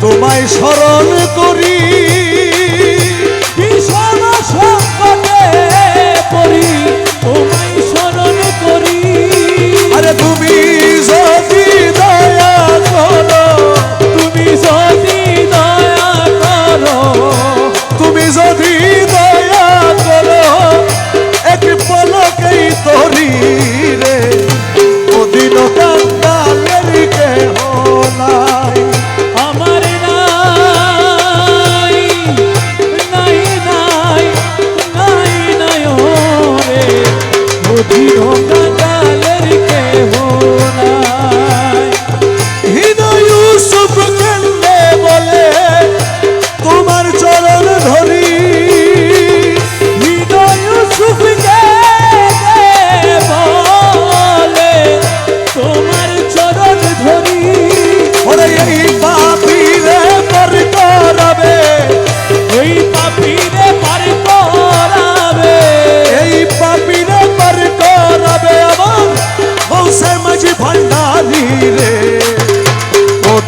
তোমায় স্মরণ করি।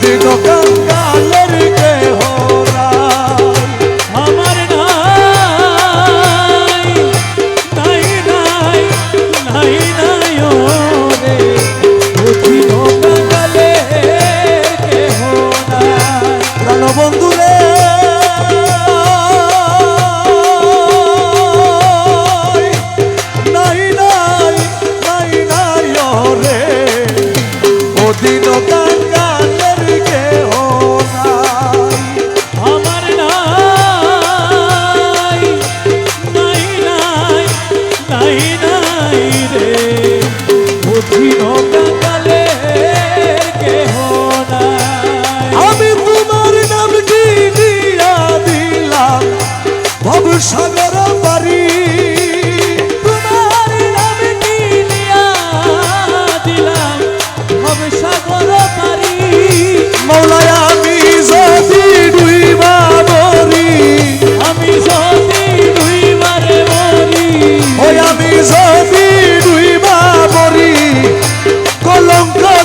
দিগো কঙ্কালের কেহ আমার নাই নাই নাই Y no te